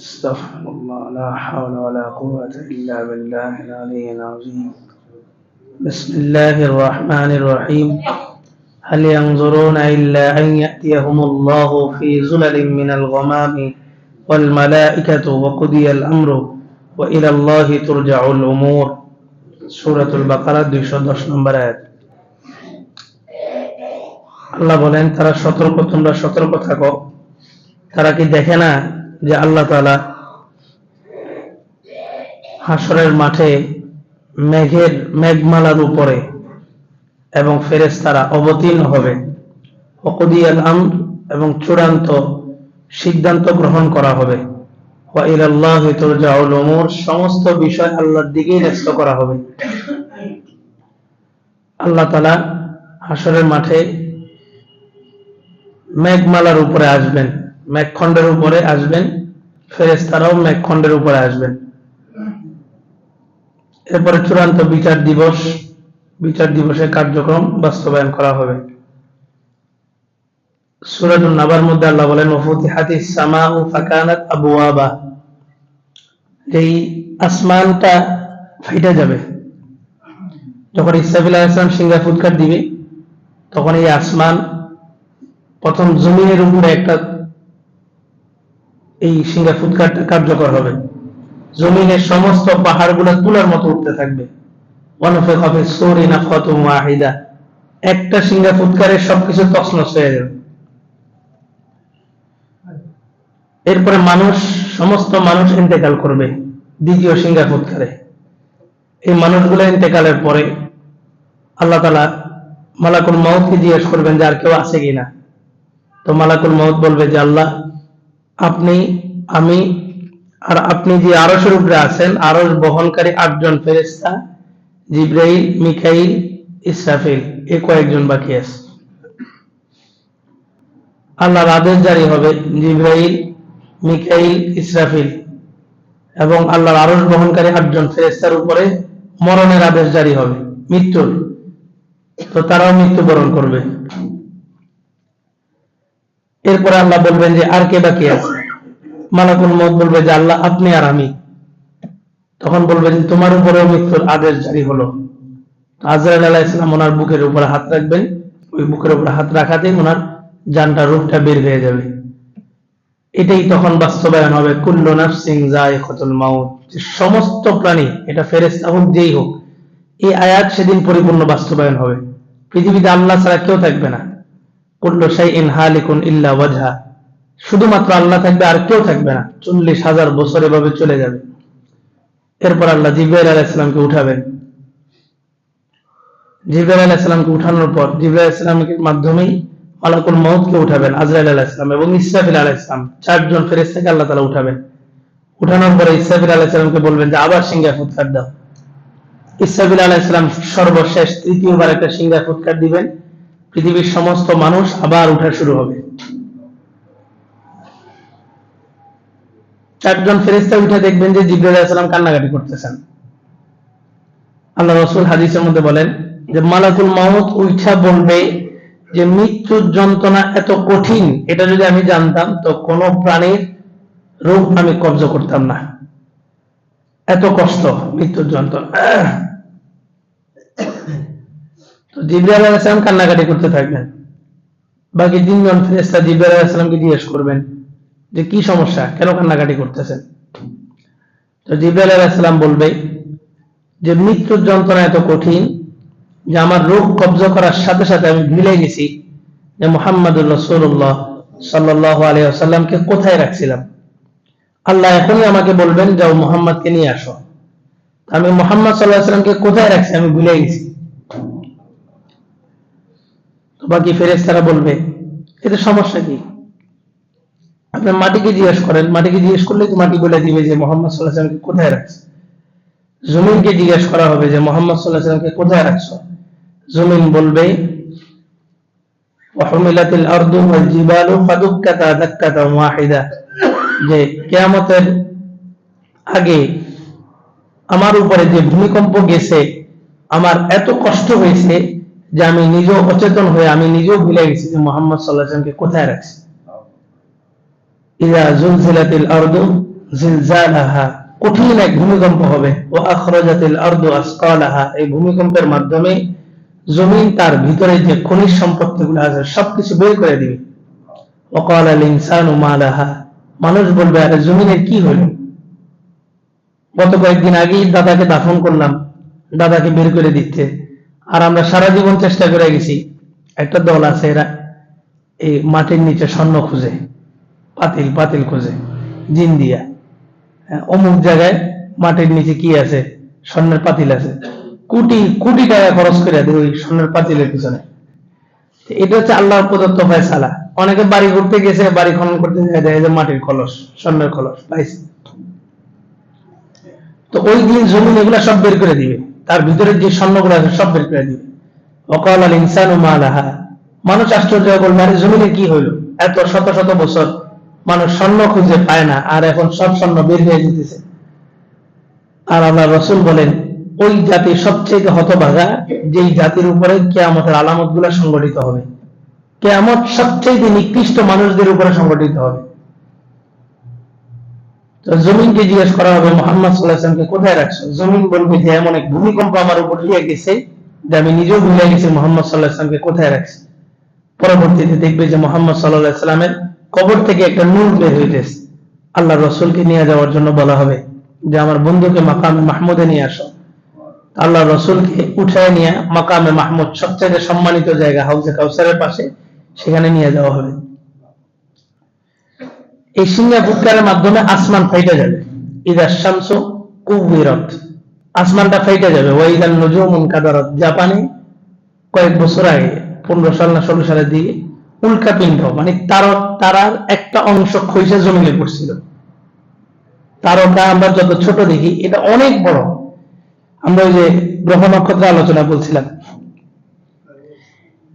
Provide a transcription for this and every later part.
استغفر الله لا حول ولا قوة إلا بالله العلي العظيم بسم الله الرحمن الرحيم هل ينظرون إلا أن يأتيهم الله في زلل من الغمام والملائكة وقضي الأمر وإلى الله ترجع الأمور سورة البقرة 210 নম্বর আয়াত। আল্লাহ বলেন তারা قطن তোমরা قطن থাকো। তারা কি দেখে না যে আল্লাহ তাআলা হাসরের মাঠে মেঘের মেঘমালার উপরে এবং ফেরেশতারা অবতীর্ণ হবে। অকদিয়াল আমর এবং চূড়ান্ত সিদ্ধান্ত গ্রহণ করা হবে। সমস্ত বিষয় আল্লাহর দিকেই ন্যস্ত করা হবে। আল্লাহ তালা হাসরের মাঠে মেঘমালার উপরে আসবেন। মেঘখণ্ডের উপরে আসবেন ফেরেস্তারাও মেঘখণ্ডের উপরে আসবেন। এরপরে চূড়ান্ত বিচার দিবস, বিচার দিবসের কার্যক্রম বাস্তবায়ন করা হবে। সূরাতুন নাবার মধ্যে আল্লাহ বলেন ওয়াফুতিহাতিস সামাউ ফাকানাত আবওয়াবা। এই আসমানটা ফাইটা যাবে, যখন ইসরাফিল আলাইহিস সালাম সিংহা ফুৎকার দিবে, তখন এই আসমান প্রথম জমিনের উপরে একটা এই সিংহা ফুৎকারটা কার্যকর হবে। জমিনের সমস্ত পাহাড়গুলো তুলার মতো উঠতে থাকবে। ফতুম ওয়াহিদা। একটা ফুৎকারে সবকিছু হয়ে যাবে। এরপরে মানুষ, সমস্ত মানুষ ইন্তেকাল করবে দ্বিতীয় সিংহা ফুৎকারে এই মানুষগুলো ইন্তেকালের পরে আল্লাহ তালা মালাকুল মাউতকে জিজ্ঞেস করবেন যে আর কেউ আছে কিনা? তো মালাকুল মাউত বলবে যে আল্লাহ আপনি, আমি আর আপনি যে আরসের উপরে আছেন, আরস বহনকারী আটজন ফেরেস্তা জিব্রাইল মিখাইল ইসরাফিল, এ কয়েকজন বাকি আছে। আল্লাহর আদেশ জারি হবে, জিব্রাইল মিখাইল ইসরাফিল। এবং আল্লাহর আরস বহনকারী আটজন ফেরেস্তার উপরে মরণের আদেশ জারি হবে, মৃত্যুর। তো তারাও মৃত্যুবরণ করবে। এরপরে আল্লাহ বলবেন যে, আর কে বাকি আছে? মালাকুল মত বলবে যে, আল্লাহ, আপনি আর আমি। তখন বলবে যে তোমার উপরেও মৃত্যুর আদেশ জারি হলো। আজরাইল আলাহ ইসলাম ওনার বুকের উপরে হাত রাখবেন। ওই বুকের উপরে হাত রাখাতেই ওনার জানটা রূপটা বের হয়ে যাবে। এটাই তখন বাস্তবায়ন হবে। কুল্লু নাফসিং যায়িকাতুল মাউত। যে সমস্ত প্রাণী, এটা ফেরেশতা হোক, যেই হোক, এই আয়াত সেদিন পরিপূর্ণ বাস্তবায়ন হবে। পৃথিবীতে আল্লাহ ছাড়া কেউ থাকবে না। কুল্লু শাইইন হালিকুন ইল্লা ওয়াজহা। শুধুমাত্র আল্লাহ থাকবে আর কেউ থাকবে না। চল্লিশ হাজার বছর এভাবে চলে যাবে। এরপর আল্লাহ জিব্রাইল আলাইসালামকে উঠাবেন। জিব্রাইল আলাইসালামকে উঠানোর পর জিব্রাইল আলাইসালামের মাধ্যমেই মালাকুল মৌতকে উঠাবেন আজরাইল আলাইসালাম এবং ইসরাফিল আলাইসালাম চারজন ফেরেস্তাকে আল্লাহ তালা উঠাবেন। উঠানোর পরে ইসরাফিল আলাইসালামকে বলবেন যে, আবার সিংহা ফুৎকার দাও। ইসরাফিল আলাইসালাম সর্বশেষ তৃতীয়বার একটা সিংহা ফুৎকার দিবেন। পৃথিবীর সমস্ত মানুষ আবার উঠা শুরু হবে। চারজন ফেরেস্তা উঠে দেখবেন যে জিব্রাইল আলাইসালাম কান্নাকাটি করতেছেন। আল্লাহ রসুল হাদিসের মধ্যে বলেন যে, মালাকুল মাউত উঠা বলবে যে, মৃত্যুর যন্ত্রণা এত কঠিন, এটা যদি আমি জানতাম, তো কোনো প্রাণীর রূপ আমি কবজ করতাম না। এত কষ্ট, মৃত্যুর যন্ত্রণা। জিব্রাইল আলাইসালাম কান্নাকাটি করতে থাকবেন। বাকি তিনজন ফেরেস্তা জিব্রাইল আলাইসালামকে জিজ্ঞেস করবেন যে, কি সমস্যা? কেন কান্নাকাটি করতেছেন? তো জিব্রাইল আলাইসালাম বলবে যে, মৃত্যুর যন্ত্রণা এত কঠিন যে, আমার রোগ কবজ করার সাথে সাথে আমি ভুলে গেছি যে, মোহাম্মদুর রসুল্লাহ সাল্লাহ আলিয়াকে কোথায় রাখছিলাম? আল্লাহ এখনই আমাকে বলবেন, যাও মোহাম্মদকে নিয়ে আসো। আমি মোহাম্মদ সাল্লাহ সাল্লামকে কোথায় রাখছি? আমি ভুলে গেছি তো বাকি ফেরেস তারা বলবে, এতে সমস্যা কি? আপনার মাটিকে জিজ্ঞেস করেন, মাটিকে জিজ্ঞেস করলে তো মাটি বলে দিবে যে মোহাম্মদ সাল্লাহ সাল্লামকে কোথায় রাখছে? জমিনকে জিজ্ঞেস করা হবে যে মোহাম্মদ সাল্লাহ সাল্লামকে কোথায় রাখছো? জমিন বলবে ওয়াল জিবালু ফাদুক্কাতা দাক্কাতা ওয়াহিদা। যে কিয়ামতের আগে আমার উপরে যে ভূমিকম্প গেছে, আমার এত কষ্ট হয়েছে যে আমি নিজেও অচেতন হয়ে আমি নিজেও ভুলে গেছি যে মোহাম্মদ সাল্লাহ সাল্লামকে কোথায় রাখছি। জুলজিলাতিল আরদু জিলজালাহা, কঠিন এক ভূমিকম্প হবে। ও আরদু আসকালাহা, এই ভূমিকম্পের মাধ্যমে জমিন তার ভিতরে যে খনিজ আছে সবকিছু বের করে দিবে। ওকাল আল ইনসানু মালাহা, মানুষ বলবে, আরে জমিনের কি হলো? গত কয়েকদিন আগেই দাদাকে দাফন করলাম। দাদাকে বের করে দিচ্ছে আর আমরা সারা জীবন চেষ্টা করে গেছি একটা দল আছে এরা এই মাটির নিচে স্বর্ণ খুঁজে পাতিল পাতিল খুঁজে জিন দিয়া। হ্যাঁ, অমুক জায়গায় মাটির নিচে কি আছে? স্বর্ণের পাতিল আছে। কোটি কোটি টাকা খরচ করে দেয় ওই স্বর্ণের পাতিলের পিছনে। এটা হচ্ছে আল্লাহর প্রদত্ত ফয়সালা। অনেকে বাড়ি ঘুরতে গেছে বাড়ি খনন করতে যায় যে মাটির কলস স্বর্ণের কলস পাইছে। তো ওই দিন জমিন এগুলা সব বের করে দিবে। তার ভিতরে যে স্বর্ণগুলো আছে সব বের করে দিবে। অকাল আল ইনসানু মালাহা মানুষ আশ্চর্য বলবে, আরে জমিনে কি হইল? এত শত শত বছর মানুষ স্বর্ণ খুঁজে পায় না, আর এখন সব স্বর্ণ বের হয়ে যেতেছে। আর আল্লাহ রসুল বলেন, ওই জাতি সবচেয়ে হতভাগা, যেই জাতির উপরে কেয়ামতের আলামতগুলা সংগঠিত হবে। কেয়ামত সবচেয়ে নিকৃষ্ট মানুষদের উপরে সংগঠিত হবে। তো জমিনকে জিজ্ঞেস করা হবে, মোহাম্মদ সাল্লাহামকে কোথায় রাখছো? জমিন বলবে যে, এমন এক ভূমিকম্প আমার উপর লিয়ে গেছে যে আমি নিজেও ভুলে গেছি মোহাম্মদ সাল্লাহামকে কোথায় রাখছি। পরবর্তীতে দেখবে যে মোহাম্মদ সাল্লাহ সাল্লামের কবর থেকে একটা নূর বের হইতেছে। আল্লাহ রসুলকে নিয়ে যাওয়ার জন্য বলা হবে যে, আমার বন্ধুকে মাকামে মাহমুদে নিয়ে আসো। আল্লাহ রসুলকে উঠায় নিয়ে মাকামে মাহমুদ সবচেয়ে সম্মানিত জায়গা হাউজে কাউসারের পাশে সেখানে নিয়ে যাওয়া হবে। এই সিংহা ফুৎকারের মাধ্যমে আসমান ফাইটা যাবে। ইদার শামস কুবিরত আসমানটা ফাইটা যাবে। ওয়াইদান নজুমুন কাদারত। জাপানে কয়েক বছর আগে, পনেরো সাল না ষোলো সালের দিকে উল্কাপিণ্ড মানে তার তারার একটা অংশ খৈসা জমিনে পড়ছিল। তারকা আমরা যত ছোট দেখি, এটা অনেক বড়। আমরা ওই যে গ্রহ নক্ষত্র আলোচনা বলছিলাম।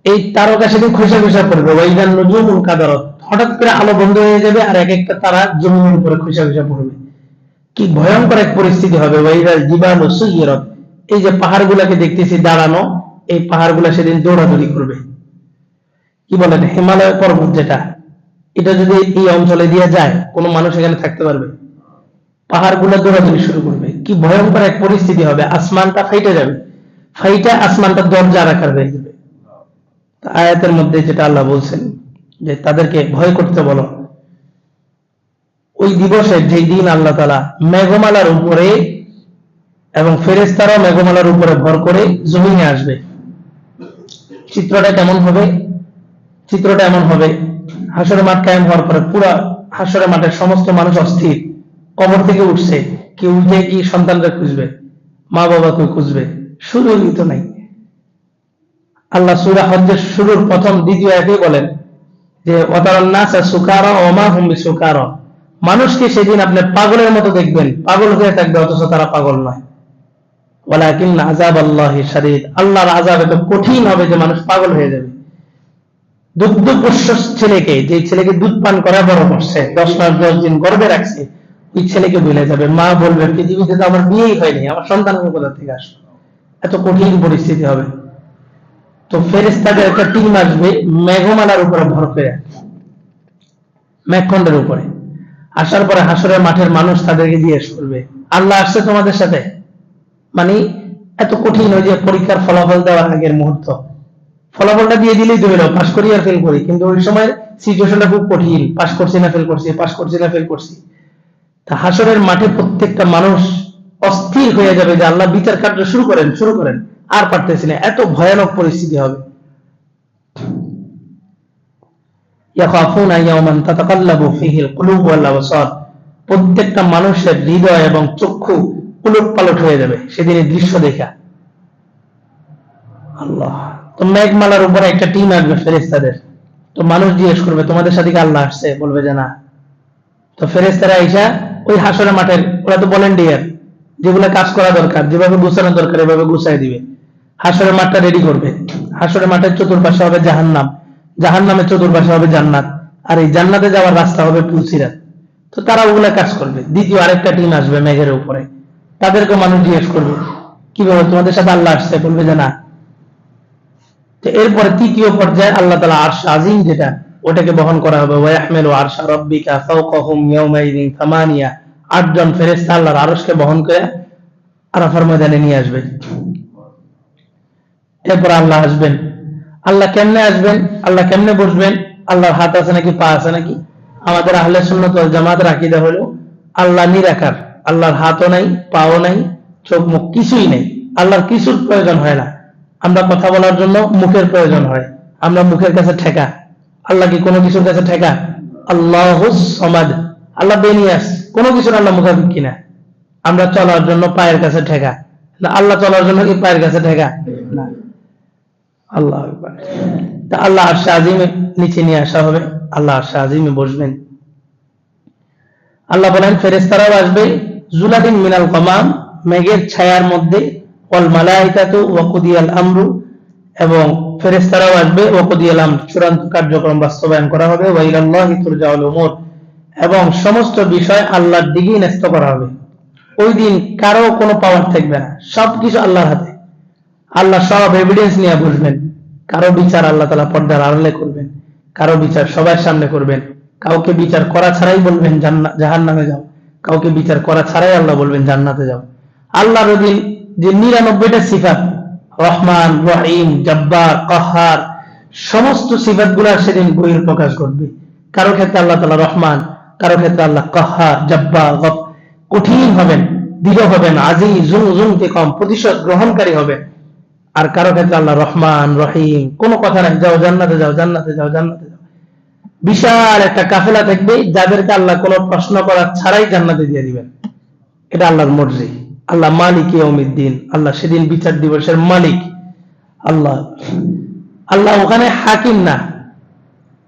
এই তারকা সেদিন খোসা খোসা পড়বে ওয়াইদান নজুমুন কাদারত। হঠাৎ করে আলো বন্ধ হয়ে যাবে আর এক একটা তারা জমিনের উপরে খোসা খোসা পড়বে। কি ভয়ঙ্কর এক পরিস্থিতি হবে। ওয়াইদাল জিবাল ও সুইরত এই যে পাহাড়গুলাকে দেখতেছি দাঁড়ানো, এই পাহাড়গুলা সেদিন দৌড়াদৌড়ি করবে। কি বলেন? হিমালয় পর্বত যেটা, এটা যদি এই অঞ্চলে দিয়ে যায়, কোনো মানুষ এখানে থাকতে পারবে? পাহাড়গুলো দৌড়াদৌড়ি শুরু করবে। কি ভয়ঙ্কর এক পরিস্থিতি হবে। আসমানটা ফাইটে যাবে। ফাইটা আসমানটা দরজা আকার হয়ে যাবে। আয়াতের মধ্যে যেটা আল্লাহ বলছেন যে তাদেরকে ভয় করতে বলো। ওই দিবসে যে দিন আল্লাহ তালা মেঘমালার উপরে এবং ফেরেস্তারাও মেঘমালার উপরে ভর করে জমিনে আসবে। চিত্রটা কেমন হবে? চিত্রটা এমন হবে, হাসরের মাঠ কায়েম হওয়ার পরে পুরা হাসরের মাঠের সমস্ত মানুষ অস্থির। কবর থেকে উঠছে কি উঠে কি সন্তানরা খুঁজবে? মা বাবাকে খুঁজবে? সুযোগই তো নাই। আল্লাহ সুরা হজ্জের শুরুর প্রথম, দ্বিতীয় একে বলেন যে মানুষকে সেদিন আপনি পাগলের মতো দেখবেন। পাগল হয়ে থাকবে, অথচ তারা পাগল নয়। আজাব আল্লাহ শারীর আল্লাহর আজাব এত কঠিন হবে যে মানুষ পাগল হয়ে যাবে। দুগ্ধ ছেলেকে, যে ছেলেকে দুধ পান করা বড় করছে, দশ মাস, দশ দিন গর্বে রাখছে, ওই ছেলেকে ভুলে যাবে। মা বলবে, পৃথিবীতে তো আমার বিয়েই হয়নি, আমার সন্তান কোথা থেকে আসলো? এত কঠিন পরিস্থিতি হবে। তো ফেরেস্তাদের একটা টিম আসবে মেঘমালার উপরে ভর করে মেঘখণ্ডের উপরে। আসার পরে হাসরের মাঠের মানুষ তাদেরকে জিজ্ঞেস করবে, আল্লাহ আসছে তোমাদের সাথে? মানে এত কঠিন ওই যে পরীক্ষার ফলাফল দেওয়ার আগের মুহূর্ত। ফলাফলটা দিয়ে দিলেই তুমি পাস করি আর ফেল করি। কিন্তু ওই সময় সিচুয়েশনটা খুব কঠিন পাস করছি না ফেল করছি পাস করছি না ফেল করছি। তা হাসরের মাঠে প্রত্যেকটা মানুষ অস্থির হয়ে যাবে যে আল্লাহ বিচার কার্য শুরু করেন শুরু করেন। আর পারতেছি না, এত ভয়ানক পরিস্থিতি হবে। প্রত্যেকটা মানুষের হৃদয় এবং চক্ষু উলট পালট হয়ে যাবে সেদিনের দৃশ্য দেখা। আল্লাহ, তো মেঘমালার উপরে একটা টিম আসবে ফেরেস্তাদের তো মানুষ জিজ্ঞেস করবে, তোমাদের সাথে আল্লাহ আসছে? বলবে যে, না। তো ফেরেস্তারা আইসা ওই হাসরের মাঠের, ওরা তো ভলেন্টিয়ার যেগুলো কাজ করা দরকার, যেভাবে গুছানো দরকার, এভাবে গুছাই দিবে। হাসরের মাঠটা রেডি করবে। হাসরের মাঠের চতুর্পাশে হবে জাহান্নাম। জাহান্নামের চতুর্পাশে হবে জান্নাত। আর এই জান্নাতে যাওয়ার রাস্তা হবে পুলসিরাত। তো তারা ওগুলা কাজ করবে। দ্বিতীয় আরেকটা টিম আসবে মেঘের উপরে। তাদেরকে মানুষ জিজ্ঞেস করবে কীভাবে তোমাদের সাথে আল্লাহ আসছে? বলবে যে, না। তো এরপরে তৃতীয় পর্যায়ে আল্লাহ তালা আরশ আজিম যেটা, ওটাকে বহন করা হবে। ওয়াহমেল আরশা রব্বিকা ফাওকাহুম ইয়াউমাইদিন থামানিয়া আটজন ফেরেস্তা আল্লাহর আরসকে বহন করে আরাফার ময়দানে নিয়ে আসবে। এরপর আল্লাহ আসবেন। আল্লাহ কেমনে আসবেন? আল্লাহ কেমনে বসবেন? আল্লাহর হাত আছে নাকি, পা আছে নাকি? আমাদের আহলে সুন্নত ওয়াল জামাতের আকীদা হলো, আল্লাহ নিরাকার, আল্লাহর হাতও নাই, পাও নাই, চোখ মুখ কিছুই নেই। আল্লাহর কিছুর প্রয়োজন হয় না। আমরা কথা বলার জন্য মুখের প্রয়োজন হয়। আমরা মুখের কাছে ঠেকা। আল্লাহ কি কোনো কিছুর কাছে ঠেকা? আল্লাহ সমাদ। আল্লাহ বেনিয়াস কোনো কিছুর আল্লাহ মুখাপেক্ষি না আমরা চলার জন্য পায়ের কাছে ঠেকা। আল্লাহ চলার জন্য কি পায়ের কাছে ঠেকা। না। আল্লাহ তা আল্লাহ আরশে আজিমে নিচে নিয়ে আসা হবে। আল্লাহ আরশে আজিমে বসবেন। আল্লাহ বলেন ফেরেস্তারাও আসবে। জুলাদিন মিনাল কমাম মেঘের ছায়ার মধ্যে। ওয়াল মালাইকাতু ওয়াকুদিয়াল আমরু, এবং ফেরেস্তারাও আসবে। ওয়াকুদিয়াল আম চূড়ান্ত কার্যক্রম বাস্তবায়ন করা হবে। ওয়াইলাল্লাহি তুরজাউল উমুর, এবং সমস্ত বিষয় আল্লাহর দিকেই ন্যস্ত করা হবে। ওই দিন কারও কোনো পাওয়ার থাকবে না। সবকিছু আল্লাহর হাতে। আল্লাহ সব এভিডেন্স নিয়ে বসবেন কারও বিচার আল্লাহ তালা পর্দার আড়ালে করবেন। কারও বিচার সবার সামনে করবেন। কাউকে বিচার করা ছাড়াই বলবেন জাহান নামে যাও। কাউকে বিচার করা ছাড়াই আল্লাহ বলবেন, জান্নাতে যাও। আল্লাহর দিন যে নিরানব্বইটা সিফাত, রহমান, রহিম, জব্বার, কহার, সমস্ত সিফাতগুলার সেদিন বইয়ের প্রকাশ করবে। কারও ক্ষেত্রে আল্লাহ তালা রহমান, কারও ক্ষেত্রে আল্লাহ কহার, জব্বার কঠিন হবেন, দৃঢ় হবেন আজি জুম জুমকে কম, প্রতিশোধ গ্রহণকারী হবেন। আর কারও ক্ষেত্রে আল্লাহ রহমান, রহিম, কোনো কথা নাই। যাও জান্নাতে যাও জান্নাতে যাও জান্নাতে যাও। বিশাল একটা কাফেলা থাকবে, যাদেরকে আল্লাহ কোনো প্রশ্ন করা ছাড়াই জান্নাতে দিয়ে দিবেন। এটা আল্লাহর মর্জি। আল্লাহ মালিক দিন আল্লাহ সেদিন বিচার দিবসের মালিক। আল্লাহ আল্লাহ ওখানে হাকিম না।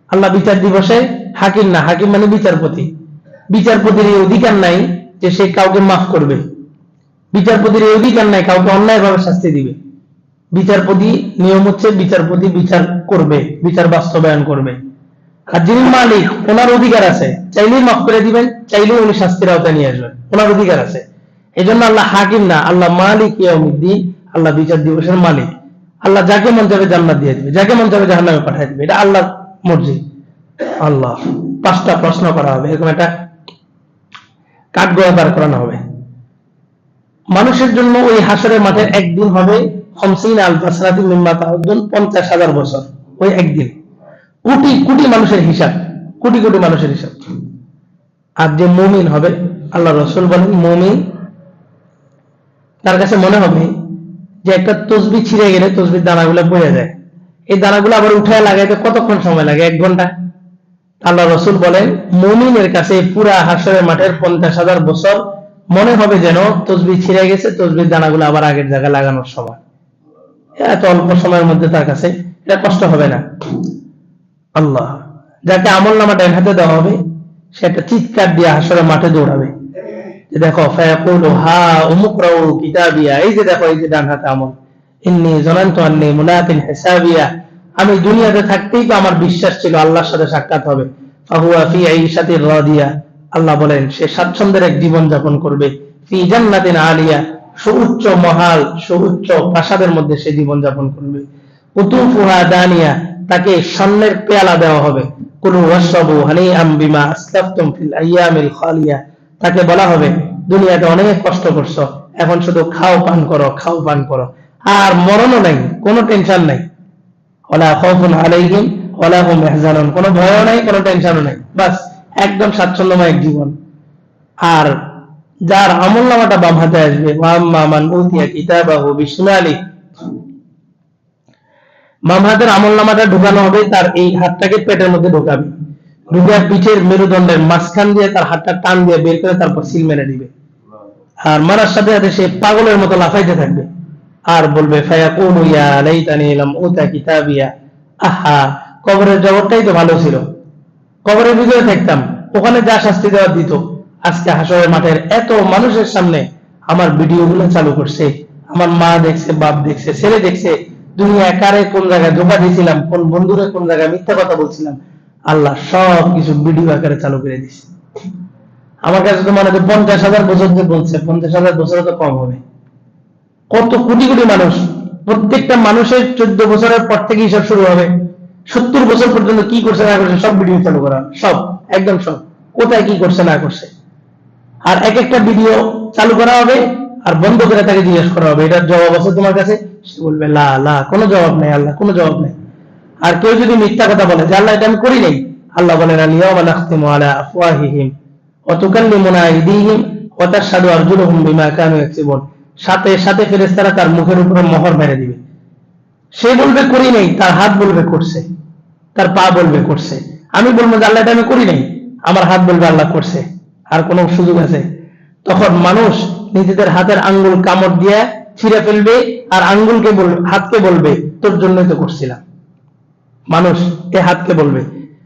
আল্লাহ বিচার দিবসে হাকিম না। হাকিম মানে বিচারপতি। বিচারপতির এই অধিকার নাই যে সে কাউকে মাফ করবে। বিচারপতির এই অধিকার নাই, কাউকে অন্যায়ভাবে শাস্তি দিবে। বিচারপতি, নিয়ম হচ্ছে বিচারপতি বিচার করবে, বিচার বাস্তবায়ন করবে। আর যিনি মালিক, ওনার অধিকার আছে। চাইলেই মাফ করে দিবেন, চাইলেই উনি শাস্তির আওতায় নিয়ে আসবেন। ওনার অধিকার আছে। এই জন্য আল্লাহ হাকিম না, আল্লাহ মালিক ইয়াউমিদ্দিন, আল্লাহ বিচার দিবসের মালিক। আল্লাহ যাকে মন যাবে জান্নাত দিয়ে দিবে, যাকে মন যাবে জাহান্নামে পাঠিয়ে দিবে, এটা আল্লাহর মর্জি। আল্লাহ, পাঁচটা প্রশ্ন করা হবে, এরকম একটা কাঠগড়া দাঁড় করানো হবে। মানুষের জন্য ওই হাসরের মাঠে একদিন হবে হমসিন আল হাজার বছর, ওই একদিন। কোটি কোটি মানুষের হিসাব, কোটি কোটি মানুষের হিসাব। আর যে মুমিন হবে, আল্লাহ রসুল বলেন, মুমিন, তার কাছে মনে হবে যে একটা তসবি ছিঁড়ে গেলে তসবির দানাগুলো পড়ে যায়। এই দানাগুলো আবার উঠে লাগাইতে কতক্ষণ সময় লাগে? এক ঘণ্টা। আল্লাহ রসুল বলেন, মুমিনের কাছে পুরা হাসরের মাঠের পঞ্চাশ হাজার বছর মনে হবে যেন তসবি ছিঁড়ে গেছে, তসবির দানাগুলো আবার আগের জায়গায় লাগানোর সময়। এত অল্প সময়ের মধ্যে তার কাছে এটা কষ্ট হবে না। আল্লাহ, যাকে আমল নামা ডান হাতে দেওয়া হবে, সে একটা চিৎকার দিয়ে হাসরের মাঠে দৌড়াবে। যে দেখো, ফায়াকুলু, হা, উমুকরাউ কিতাবিয়া এই যে দেখো, এই যে ডান হাতে আমল। ইন্নি জানান্তু আন্নি আমি দুনিয়াতে থাকতেই তো আমার বিশ্বাস ছিল আল্লাহর সাথে সাক্ষাৎ হবে। ফাহুয়া ফি আইশাতির রাদিয়া আল্লাহ বলেন, সে স্বাচ্ছন্দ্যের এক জীবন যাপন করবে। ফি জান্নাতিন আলিয়া সুউচ্চ মহাল সুউচ্চ প্রাসাদের মধ্যে সে জীবন যাপন করবে। উতুফুহা দানিয়া, তাকে স্বর্ণের পেয়ালা দেওয়া হবে। কুলু ওয়াশরাবু হানিআম বিমা আসলাফতুম ফিল আইয়ামিল খালিয়া। তাকে বলা হবে, দুনিয়াতে অনেক কষ্ট করছ, এখন শুধু খাও, পান করো, খাও, পান করো। আর মরণও নাই, কোনো টেনশন নাই। ওলা খাউফুন আলাইহিম, ওলা হুম ইয়াহজানুন কোনো ভয়ও নাই, কোনো টেনশনও নাই। বাস, একদম স্বাচ্ছন্দ্যময় জীবন। আর যার আমল নামাটা বাম হাতে আসবে। মান উতিয়া কিতাবাহু বিশিমালি বাম হাতের আমল নামাটা ঢুকানো হবে, তার এই হাতটাকে পেটের মধ্যে ঢোকাবে। ঢুকিয়ে পিঠের মেরুদণ্ডের মাঝখান দিয়ে তার হাতটা টান দিয়ে বের করে তারপর সিল মেরে দিবে। আর মারার সাথে সাথে সে পাগলের মতো লাফাইতে থাকবে। আর বলবে ফায়াকুনু ইয়া লাইতানি লাম উতা কিতাবিয়া। আহা, কবরের জগৎটাই তো ভালো ছিল। কবরের ভিতরে থাকতাম। ওখানে যা শাস্তি দেওয়া দিত। আজকে হাসরের মাঠের এত মানুষের সামনে আমার ভিডিওগুলো চালু করছে। আমার মা দেখছে, বাপ দেখছে, ছেলে দেখছে, দুনিয়া কারে কোন জায়গায় ধোকা দিয়েছিলাম, কোন বন্ধুরে কোন জায়গায় মিথ্যা কথা বলছিলাম, আল্লাহ সব কিছু ভিডিও আকারে চালু করে দিছে আমার কাছে তো মনে পঞ্চাশ হাজার বছর যে বলছে, পঞ্চাশ হাজার বছরে তো কম হবে। কত কোটি কোটি মানুষ, প্রত্যেকটা মানুষের চোদ্দ বছরের পর থেকে হিসাব শুরু হবে। সত্তর বছর পর্যন্ত কি করছে না করছে সব ভিডিও চালু করা, সব, একদম সব। কোথায় কি করছে না করছে? আর এক একটা ভিডিও চালু করা হবে আর বন্ধ করে তাকে জিজ্ঞেস করা হবে, এটার জবাব আছে তোমার কাছে? সে বলবে, লা লা, কোনো জবাব নেই, আল্লাহ, কোনো জবাব নেই। আর কেউ যদি মিথ্যা কথা বলে যে, আল্লাহ, এটা আমি করি নাই? আল্লাহ বলেন আলিয়াউমা নাখতিমু আলা আফওয়াহিহিম ওয়া তুকাল্লিমুনা আইদিহিম ওয়া তাশহাদু আরজুলুহুম বিমা কানু ইয়াকসিবুন। সাথে সাথে ফেরেশতারা তার মুখের উপরে মোহর মেরে দিবে। সে বলবে, করি নাই। তার হাত বলবে, করছে। তার পা বলবে, করছে। আমি বলব যে, আল্লাহ, এটা আমি করি নাই। আমার হাত বলবে, আল্লাহ, করছে। আর কোনো সুযোগ আছে? তখন মানুষ নিজেদের হাতের আঙ্গুল কামড় দিয়ে ছিঁড়ে ফেলবে আর আঙ্গুলকে হাতকে বলবে, তোর জন্যই তো করছিলাম। মানুষ এ হাতকে বলবে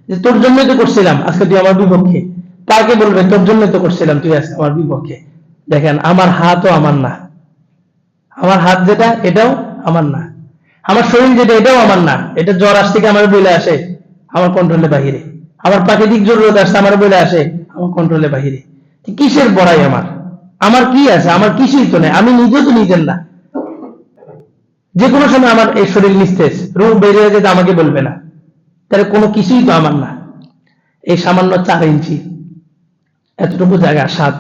যে, তোর জন্যই তো করছিলাম, আজকে তুই আমার বিপক্ষে। পাকে বলবে, তোর জন্যই তো করছিলাম, তুই আজকে আমার বিপক্ষে। দেখেন, আমার হাতও আমার না। আমার হাত যেটা, এটাও আমার না। আমার শরীর যেটা, এটাও আমার না। এটা জ্বর আসছে কি আমার বলে আসে? আমার কন্ট্রোলে বাহিরে। আমার প্রাকৃতিক জরুরত আসছে, আমার বলে আসে, আমার কন্ট্রোলে বাহিরে। কিসের বড়াই আমার? আমার কি আছে? আমার কিছুই তো নেই। আমি নিজে তো নিজের না। যে কোনো সময় আমার এই শরীর নিস্তেজ রোগ বেড়ে যেতে আমাকে বলবে না। তাহলে কোনো কিছুই তো আমার না। এই সামান্য চার ইঞ্চি, এতটুকু জায়গা, স্বাদ।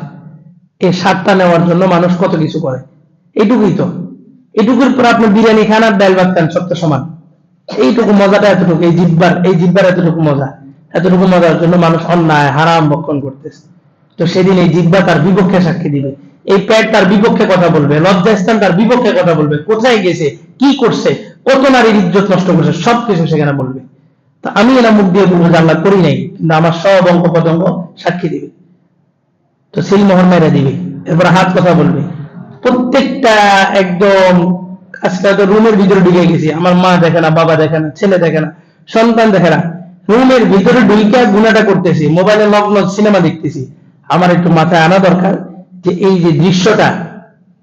এই স্বাদটা নেওয়ার জন্য মানুষ কত কিছু করে। এইটুকুই তো। এটুকুর পর আপনি বিরিয়ানি খান আর ডাল ভাত খান সত্য সমান। এইটুকু মজাটা এতটুকু, এই জিব্বার এই জিব্বার এতটুকু মজা। এতটুকু মজার জন্য মানুষ অন্যায়, হারাম বক্ষণ করতেছে। তো সেদিন এই জিব্বা তার বিপক্ষে সাক্ষী দিবে। এই প্যাট তার বিপক্ষে কথা বলবে লজ্জাস্থান তার বিপক্ষে কথা বলবে, কোথায় গেছে, কি করছে, কত নারীর ইজ্জত নষ্ট করছে, সবকিছু সেখানে বলবে। তা আমি এরা মুখ দিয়ে যে আল্লাহ করি নাই, কিন্তু আমার সব অঙ্গ পতঙ্গ সাক্ষী দিবে। তো সেই মোহর মেরে দিবে, এরপর হাত কথা বলবে। প্রত্যেকটা একদম, আজকে তো রুমের ভিতরে ঢুকে গেছি, আমার মা দেখে না, বাবা দেখে না, ছেলে দেখে না, সন্তান দেখে না। রুমের ভিতরে ঢুকে গুণাটা করতেছি মোবাইলে লগ্ন সিনেমা দেখতেছি। আমার একটু মাথায় আনা দরকার যে এই যে দৃশ্যটা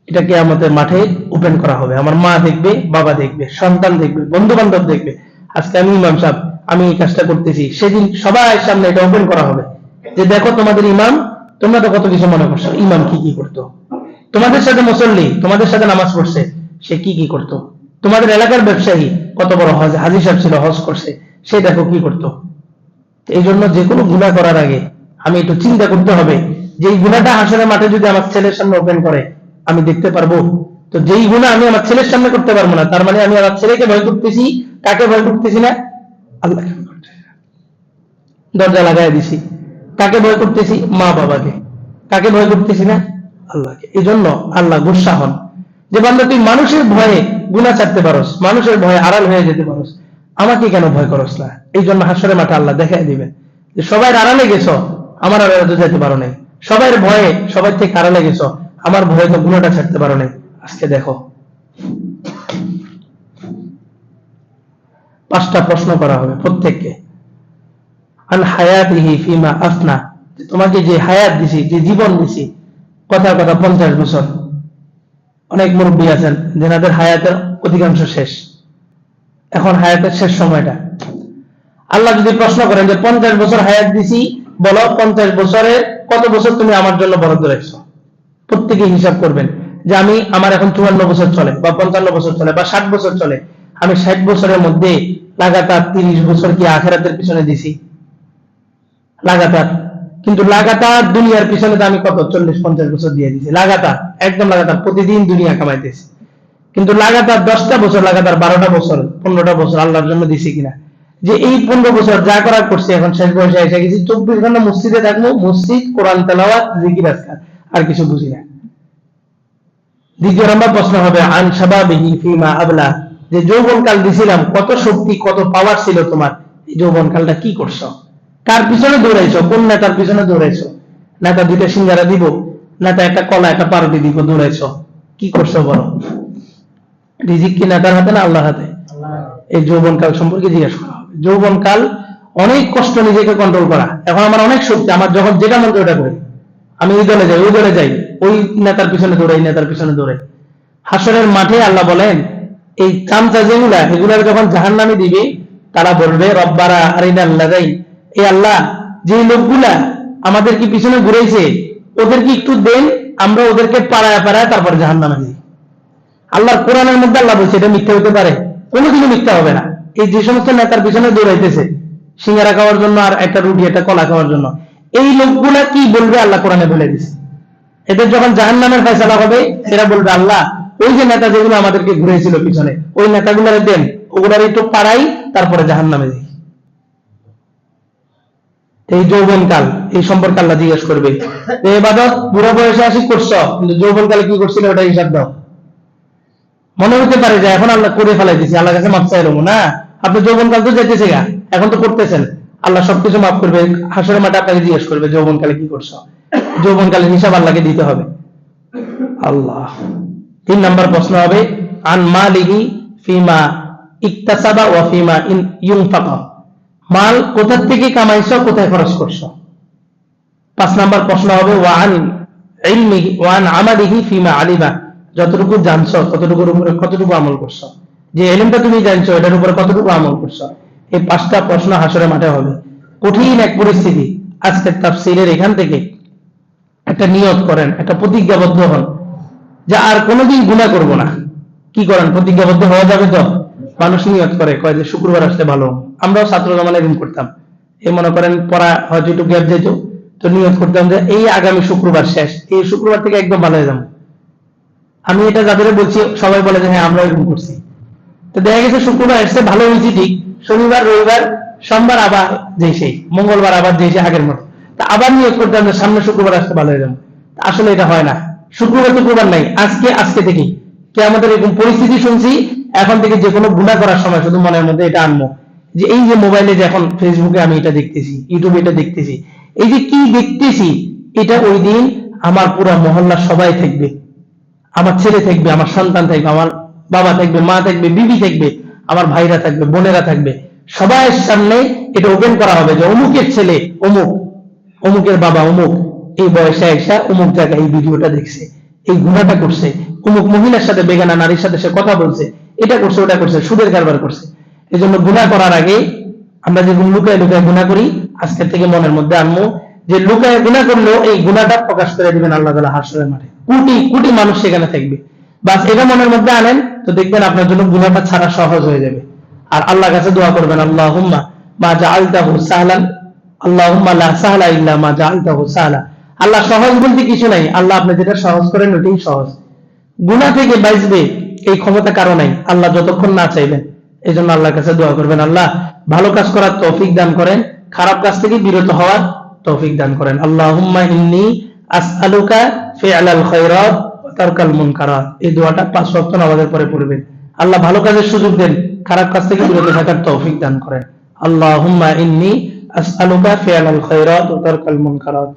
এটাকে আমাদের মাঠে ওপেন করা হবে। আমার মা দেখবে, বাবা দেখবে, সন্তান দেখবে বন্ধু বান্ধব দেখবে। আজকে আমি ইমাম সাহেব, আমি এই কাজটা করতেছি। সেদিন সবাই সামনে এটা ওপেন করা হবে। যে দেখো তোমাদের ইমাম, তোমরা তো কত কিছু মনে করছ, ইমাম কি কি করতো? তোমাদের সাথে মুসল্লি, তোমাদের সাথে নামাজ পড়ছে, সে কি কি করতো? তোমাদের এলাকার ব্যবসায়ী কত বড় হজ হাজি সাহেব ছিল, হজ করছে, সে দেখো কি করতো? এই জন্য যে কোনো গুণা করার আগে আমি একটু চিন্তা করতে হবে যে এই গুণাটা আসলে মাঠে যদি আমার ছেলের সামনে ওপেন করে, আমি দেখতে পারব। তো যেই গুণা আমি আমার ছেলের সামনে করতে পারব না, তার মানে আমি আমার ছেলেকে ভয় করতেছি, কাকে ভয় করতেছি না? করতেছি। দরজা লাগাই দিছি। কাকে ভয় করতেছি? মা বাবাকে। কাকে ভয় করতেছি না? আল্লাহকে এই জন্য আল্লাহ গুসা হন। যে বান্ধব তুই মানুষের ভয়ে গুণা চাটতে পারস, মানুষের ভয়ে আড়াল হয়ে যেতে পারস আমাকে কেন ভয় করস না? এই জন্য হাসরে মাঠে আল্লাহ দেখাই দিবেন যে সবাই আড়ালে গেছ, আমার আড়ালে তো যেতে পারো নাই। সবাই ভয়ে সবাই থেকে আড়ালে গেছ, আমার ভয়ে তো গুণাটা ছাড়তে পারো নাই। আজকে দেখো। পাঁচটা প্রশ্ন করা হবে প্রত্যেককে। আন হায়াতিহি ফিমা আফনা। তোমাকে যে হায়াত দিছি, যে জীবন দিছি কথা কথা পঞ্চাশ বছর। অনেক মুরব্বী আছেন, যেনাদের হায়াতের অধিকাংশ শেষ। এখন হায়াতের শেষ সময়টা। আল্লাহ যদি প্রশ্ন করেন যে, পঞ্চাশ বছর হায়াত দিছি, বলো পঞ্চাশ বছরে কত বছর তুমি আমার জন্য বরাদ্দ রাখছো? প্রত্যেকে হিসাব করবেন যে, আমি, আমার এখন চুয়ান্ন বছর চলে বা পঞ্চান্ন বছর চলে বা ষাট বছর চলে। আমি ষাট বছরের মধ্যে লাগাতার তিরিশ বছর কি আখেরাতের পিছনে দিছি? লাগাতার। কিন্তু লাগাতার দুনিয়ার পিছনে তো আমি কত? চল্লিশ, পঞ্চাশ বছর দিয়ে দিছি। লাগাতার, একদম লাগাতার। প্রতিদিন দুনিয়া কামাইতেছি। কিন্তু লাগাতার দশটা বছর, লাগাতার বারোটা বছর, পনেরোটা বছর আল্লাহর জন্য দিছি কিনা? যে এই পনেরো বছর যা করার করছি, এখন শেষ বয়সে এসে গেছি, চব্বিশ ঘণ্টা মসজিদে থাকব, মসজিদ, কোরআন, তেলাওয়াত, জিকির, আজকার, আর কিছু বুঝি না। দ্বিতীয় নম্বর প্রশ্ন হবে, আন সাবাবিহি ফিমা আবলা? যে যৌবনকাল দিছিলাম, কত শক্তি, কত পাওয়ার ছিল তোমার? এই যৌবনকালটা কি করছ? কার পিছনে দৌড়াইছো? কোন নেতার পিছনে দৌড়াইছো? নেতা দুইটা সিঙ্গারা দিব নেতা একটা কলা, একটা পারুটি দিব, দৌড়াইছো। কি করছ বলো? রিজিক কি নেতার হাতে না আল্লাহর হাতে? এই যৌবনকাল সম্পর্কে জিজ্ঞেস করা হবে। যৌবনকাল অনেক কষ্ট নিজেকে কন্ট্রোল করা। এখন আমার অনেক শক্তি, আমার যখন যেটা মন ওটা করি। আমি ওই দলে যাই, ওই দলে যাই, ওই নেতার পিছনে দৌড়াই নেতার পিছনে দৌড়াই। হাসরের মাঠে আল্লাহ বলেন, এই চামচা যেগুলা, এগুলার যখন জাহান নামে দিবে, তারা বলবে, রব্বারা আরিনা আল্লাহ যাই এই আল্লাহ যে লোকগুলা আমাদের কি পিছনে ঘুরেছে ওদেরকে একটু দেন, আমরা ওদেরকে পাড়ায় পাড়ায় তারপর জাহান নামে দিই। আল্লাহর কোরআনের মধ্যে আল্লাহ বলছে, এটা মিথ্যা হতে পারে। কোনো কিছু মিথ্যা হবে না। এই যে সমস্ত নেতার পিছনে দৌড়াইতেছে, সিঙ্গারা খাওয়ার জন্য আর একটা রুটি, একটা কলা খাওয়ার জন্য। এই লোকগুলা কি বলবে আল্লাহ কোরআনে বলে দিছে। এদের যখন জাহান নামের ফয়সালা হবে, এরা বলবে, আল্লাহ, ওই যে নেতা যেগুলো আমাদেরকে ঘুরেছিল পিছনে, ওই নেতাগুলো দেন, ওগুলার একটু পাড়াই, তারপরে জাহান নামে দিই এই যৌবনকাল, এই সম্পর্কে আল্লাহ জিজ্ঞেস করবে। এবাদত বুড়া বয়সে আসি করছ, কিন্তু যৌবনকালে কি করছিল ওটা হিসাব দাও। মনে হতে পারে যে এখন আল্লাহ করে ফেলাই দিছি আল্লাহ কাছে মাপ চাই না? আপনি যৌবনকাল তো যেতেছে গা, এখন তো করতেছেন। আল্লাহ সবকিছু মাফ করবে, হাসরের মাঠে আপনাকে জিজ্ঞেস করবে, যৌবনকালে কি করছ? যৌবনকালে হিসাব আল্লাহকে দিতে হবে। আল্লাহ। তিন নাম্বার প্রশ্ন হবে, আন মালিহি ফিমা ইকতাসাবা ওয়া ফিমা ইন ইউনফাকা। মাল কোথা থেকে কামাইছো, কোথায় খরচ করছ? পাঁচ নাম্বার প্রশ্ন হবে ওয়ান ইলমিহি ওয়ান আমালিহি ফিমা আলিমা। যতটুকু জানছো, ততটুকুর উপরে কতটুকু আমল করছ। যে এলিমটা তুমি জানছো, এটার উপরে কতটুকু আমল করছ। এই পাঁচটা প্রশ্ন হাসরে মাঠে হবে। কঠিন এক পরিস্থিতি। আজকের তাফসীরের এখান থেকে একটা নিয়ত করেন, একটা প্রতিজ্ঞাবদ্ধ হন যে আর কোনোদিন গুণা করব না। কি করেন? প্রতিজ্ঞাবদ্ধ হওয়া যাবে তো? মানুষ নিয়ত করে, কয় যে শুক্রবার আসতে ভালো আমরাও ছাত্র জমানে এরকম করতাম। এই মনে করেন পড়া হয়তো একটু গ্যাপ যেত। তো নিয়ত করতাম যে এই আগামী শুক্রবার শেষ। এই শুক্রবার থেকে একদম ভালো হয়ে যাব। আমি এটা যাদের বলছি, সবাই বলে যে হ্যাঁ আমরা এরকম করছি। তো দেখা গেছে শুক্রবার এসছে, ভালো হয়েছে ঠিক। শনিবার, রবিবার, সোমবার আবার যেই সেই, মঙ্গলবার আবার যেই সেই, আগের মতো। তা আবার নিয়োগ করতাম যে সামনে শুক্রবার আসতে ভালো হয়ে যাব। আসলে এটা হয় না। শুক্রবার শুক্রবার নাই, আজকে আজকে থেকেই। কে আমাদের এরকম পরিস্থিতি শুনছি, এখন থেকে যে কোনো গুণা করার সময় শুধু মনের মধ্যে এটা আনব। যে এই যে মোবাইলে যে এখন ফেসবুকে আমি এটা দেখতেছি, ইউটিউবে এটা দেখতেছি, এই যে কি দেখতেছি, এটা ওই দিন আমার পুরো মহল্লার সবাই থাকবে আমার ছেলে থাকবে, আমার সন্তান থাকবে, আমার বাবা থাকবে, মা থাকবে, বিবি থাকবে, আমার ভাইরা থাকবে, বোনেরা থাকবে। সবার সামনে এটা ওপেন করা হবে যে অমুকের ছেলে, অমুক, অমুকের বাবা, অমুক। এই বয়সে এসে অমুক জায়গায় এই ভিডিওটা দেখছে, এই গুণাটা করছে। অমুক মহিলার সাথে বেগানা, নারীর সাথে সে কথা বলছে, এটা করছে, ওটা করছে, সুদের কারবার করছে। এই জন্য গুণা করার আগে আমরা যে লুকায় লুকায় গুণা করি, আজকের থেকে মনের মধ্যে আনব যে লুকায় গুণা করলেও এই গুণাটা প্রকাশ করে দিবেন আল্লাহ তালা হাসরের মাঠে। কোটি কোটি মানুষ সেখানে থাকবে। বাস এটা মনের মধ্যে আনেন, তো দেখবেন আপনার জন্য গুণাটা ছাড়া সহজ হয়ে যাবে। আর আল্লাহ কাছে দোয়া করবেন আল্লাহ হুম্মা মা যা আলতাহু সাহলান আল্লাহ হুম্মা লা সাহলা ইল্লা মা যা আলতাহু সাহলা। আল্লাহ সহজ বলতে কিছু নাই, আল্লাহ আপনি যেটা সহজ করেন ওটাই সহজ। গুণা থেকে বাঁচবে এই ক্ষমতা কারও নাই, আল্লাহ যতক্ষণ না চাইবেন। এই জন্য আল্লাহর কাছে দোয়া করবেন, আল্লাহ, ভালো কাজ করার তৌফিক দান করেন, খারাপ কাজ থেকে বিরত হওয়ার তৌফিক দান করেন। আল্লাহুম্মা ইন্নী আসআলুকা মুনকারাত। এই দোয়াটা পাঁচ পরে পড়বেন। আল্লাহ ভালো কাজের সুযোগ দেন, খারাপ কাজ থেকে বিরত থাকার তৌফিক দান করেন। আল্লাহ ইন্নি আসআলুকা ফিআলাল খায়রাত ওয়া তরকাল মুনকারাত।